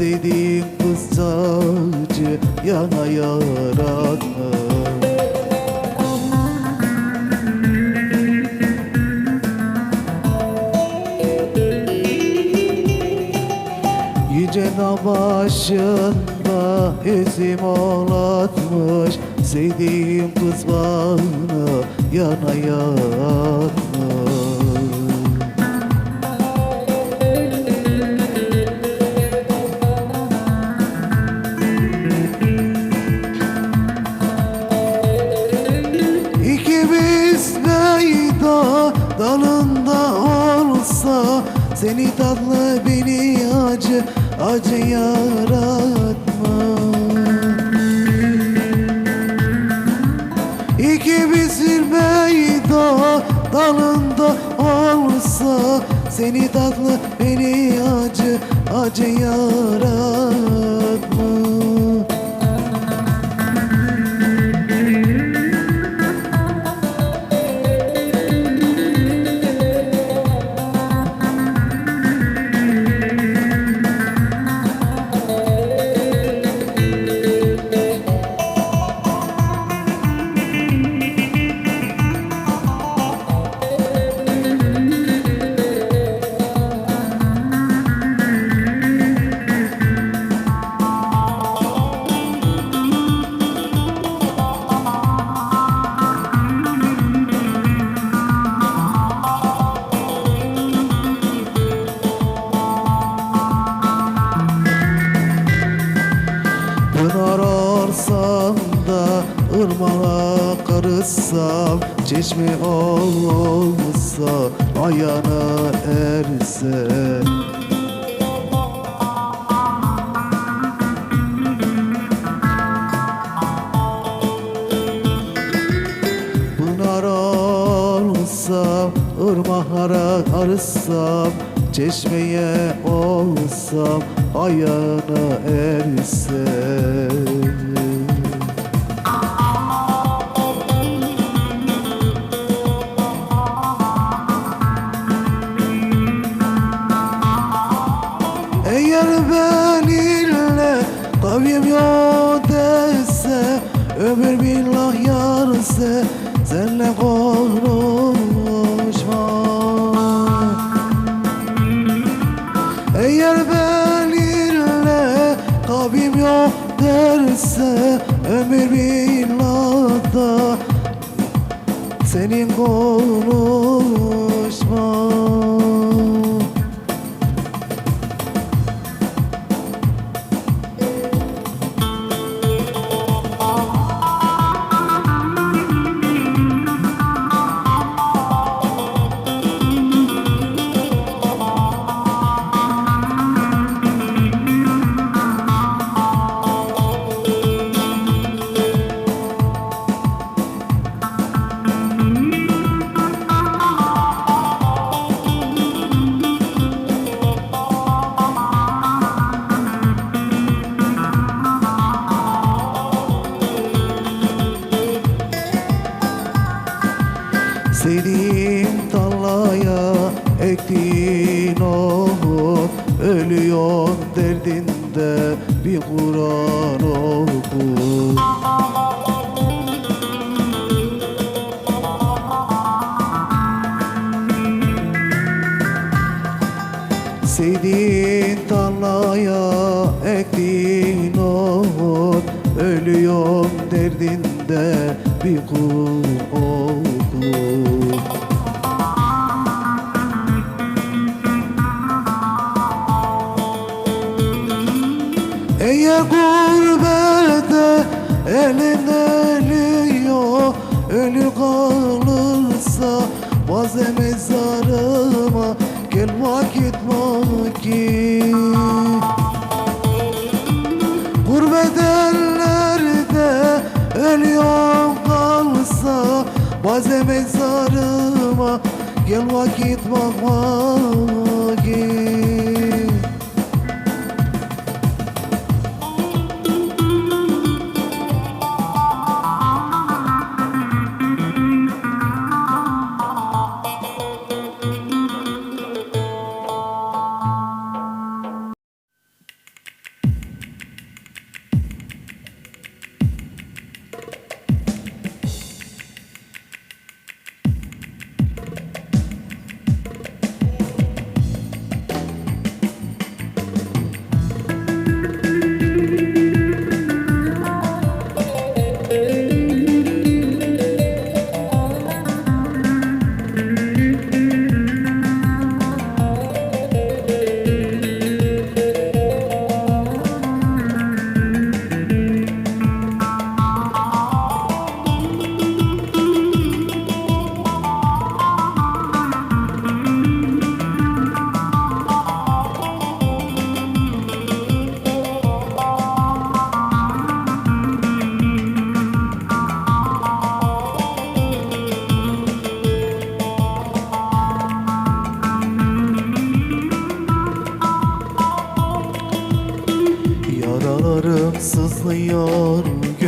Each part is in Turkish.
Sevdiğim kız acı yana yaratmış Yüce başında üzüm olatmış Sevdiğim kız bana yana yatmış Seni tatlı beni acı acı yaratma. İkimiz meyda dalında olsa Seni tatlı beni acı acı yaratma ırmaklara karışsam Çeşmeye olsam ayağına erse Eğer benimle kavim yok dese Ömür billah yarse senle konuşma Ömür billah da senin konuşma Kalırsa Bazen mezarıma Gel vakit vakit. Gurbet ellerde Ölüyor kalsa Bazen mezarıma Gel vakit vakit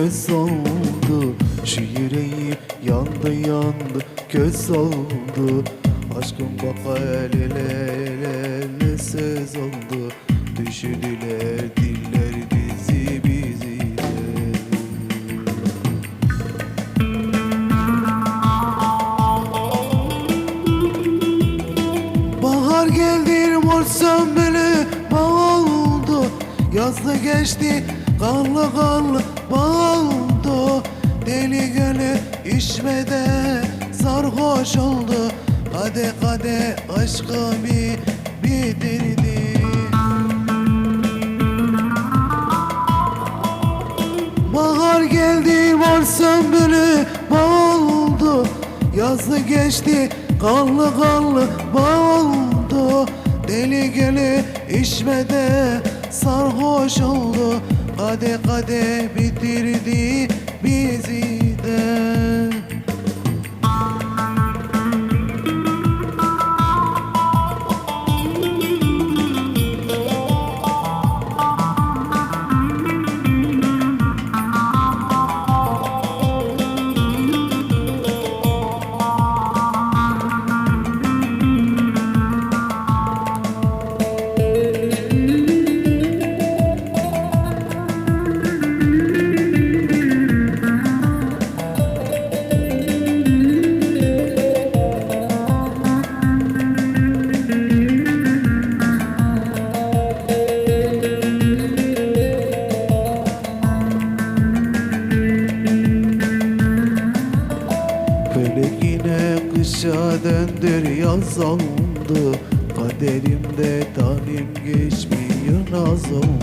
göz oldu Şu yüreğim yandı yandı göz oldu. Aşkım bak el ele el ele söz oldu? Düşürdüler diller bizi bizi. Bahar geldi mor sömbülü bağ oldu Yazdı geçti kanlı kanlı bağ oldu Deli gönlü içmede sarhoş oldu. Kade kade aşkı bir bitirdi. Bahar geldi sömbülü bağ oldu Yazdı geçti kanlı kanlı oldu Deli gölü içmede sarhoş oldu Kade kade bitirdi bizi de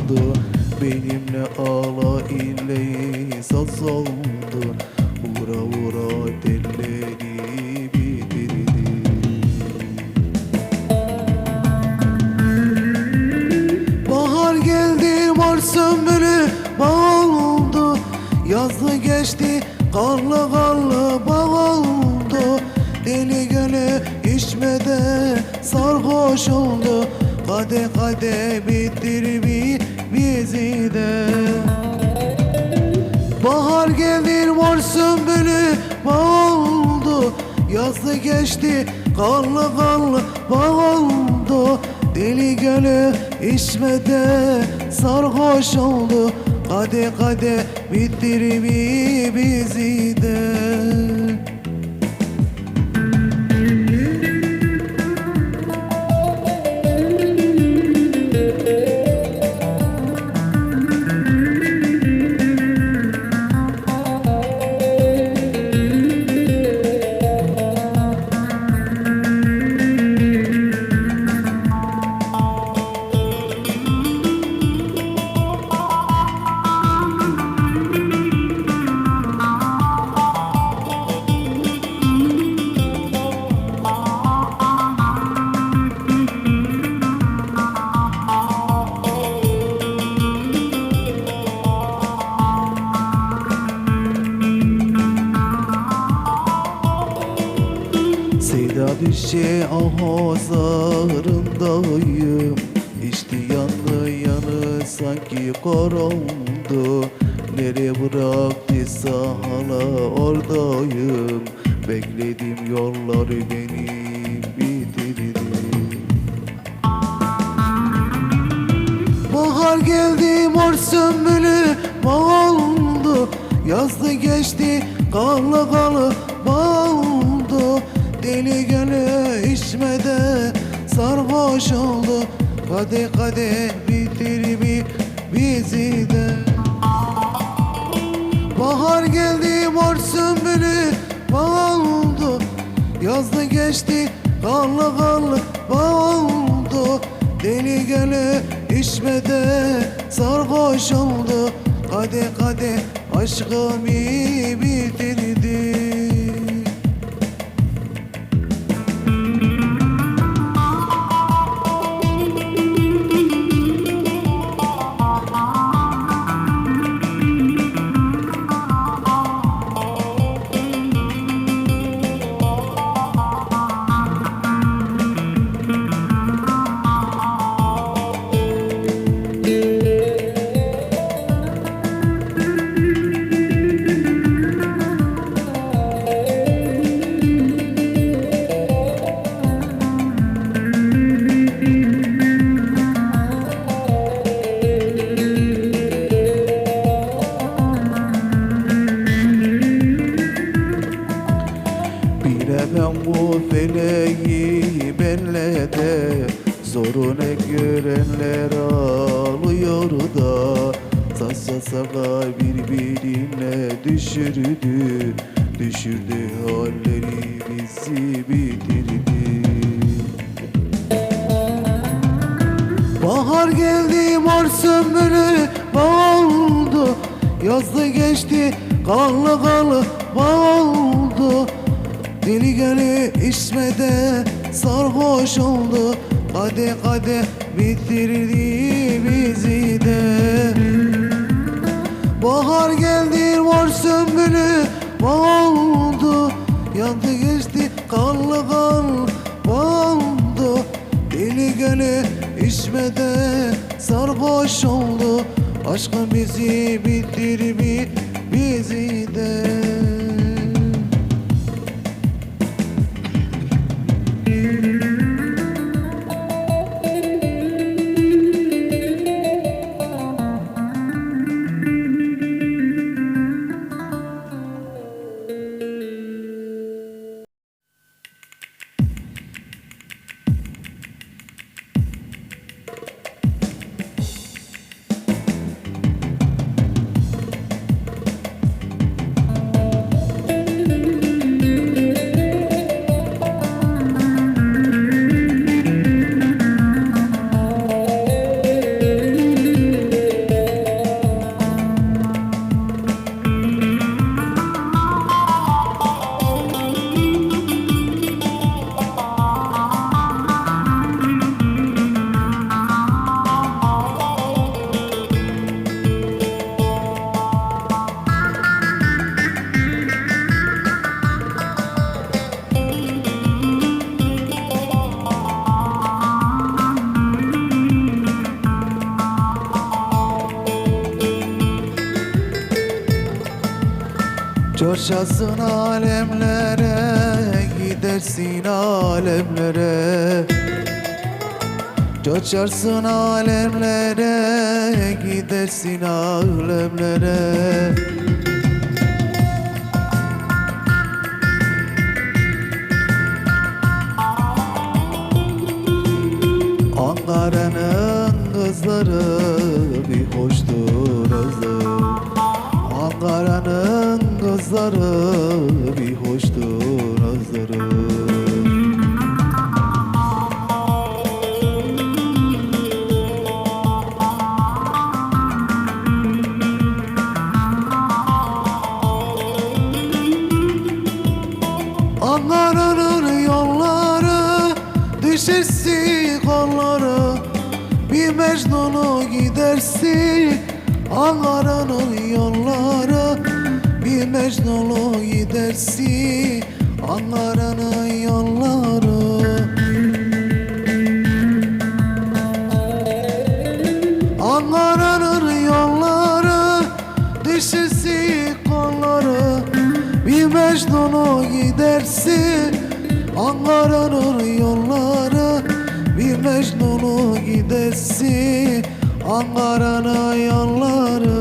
oldu Benimle ağla illeyi saz oldu Vura vura telleri bitirdi. Bahar geldi mor sömbülü bağ oldu Yazdı geçti karlı karlı bağ oldu Deli gönlü içmede sarhoş oldu. Kade kade bitir bi- bizi de Bahar gelir mor sümbülü bağ oldu. Yazdı geçti kanlı kanlı bağ oldu. Deli gölü içmede sarhoş oldu. Kade kade bitir bi- bizi de Bahar geldi mor sümbülü bağ oldu Yazdı geçti kanlı bağ oldu Deli gönlü içmede sarhoş oldu. Kade kade bitir bi- bizi de. Bahar geldi mor sümbülü oldu Yazdı geçti kanlı bağ oldu Deli gönlü içmede sarhoş oldu Kade kade aşkımı bitirdi içmede sarhoş oldu. Kade kade bitirdi bizi de. Bahar geldi mor sümbülü oldu. Yandı geçti kanlı kanlı oldu. Deli gönü içmede sarhoş oldu. Aşkın bizi bitirmiş bizi de Coşasın alemlere Gidersin alemlere. Coşarsın alemlere Gidersin alemlere kızları bir hoştur özleri Ankara'nın yolları düşersin kolları Bir Mecnun'u gidersin Ankara'nın yolları Mecnun'u gidersin Ankara'nın yolları. Ankara'nın yolları Düşürsi kolları. Bir Mecnun'u gidersin Ankara'nın yolları. Bir Mecnun'u gidersin Ankara'nın yolları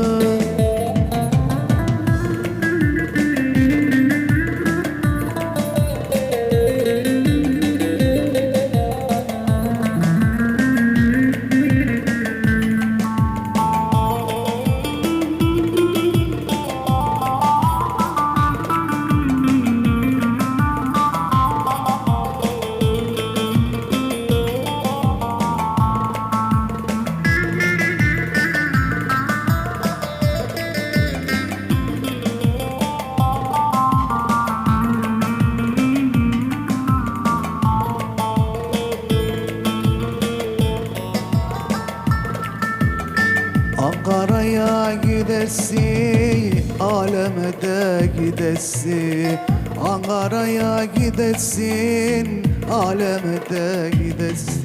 aleme de gidesi Ankara'ya gidesin, aleme de gidesi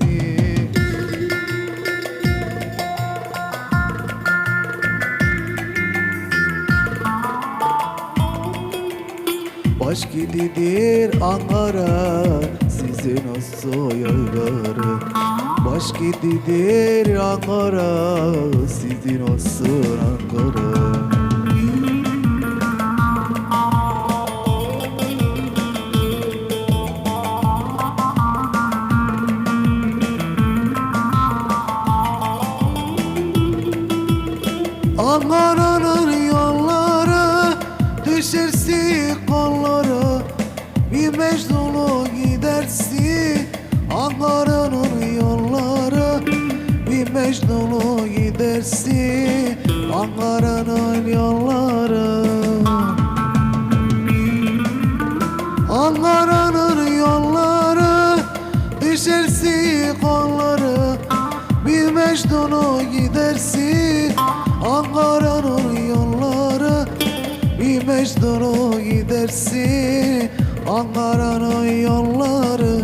Baş gididir Ankara sizin o soyları. Baş gididir Ankara sizin olsun Ankara Ankara'nın yolları Düşersin kolları. Bir Mecnun'u gidersin Ankara'nın yolları. Bir Mecnun'u gidersin Ankara'nın yolları Mecnun'u gidersin. Ankara'nın yolları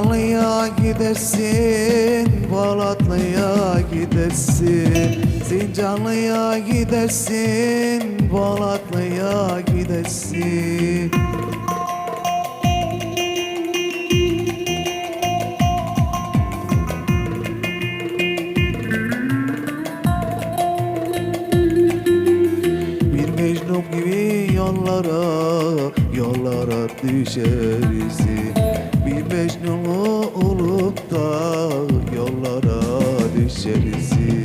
Sincanlı'ya gidersin, Balatlı'ya gidersin. Sincanlı'ya gidersin, Balatlı'ya gidersin. Bir Mecnun gibi yollara, yollara düşersin Bir Mecnun'u olup da yollara düşersin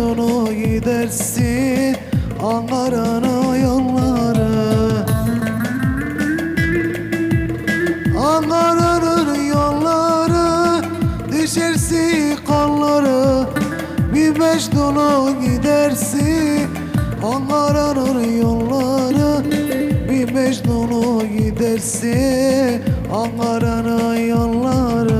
Mecnun'u gidersin Ankara'nın yolları Ankara'nın yolları Düşersin kolları Bir Mecnun'u gidersin Ankara'nın yolları Bir Mecnun'u gidersin Ankara'nın yolları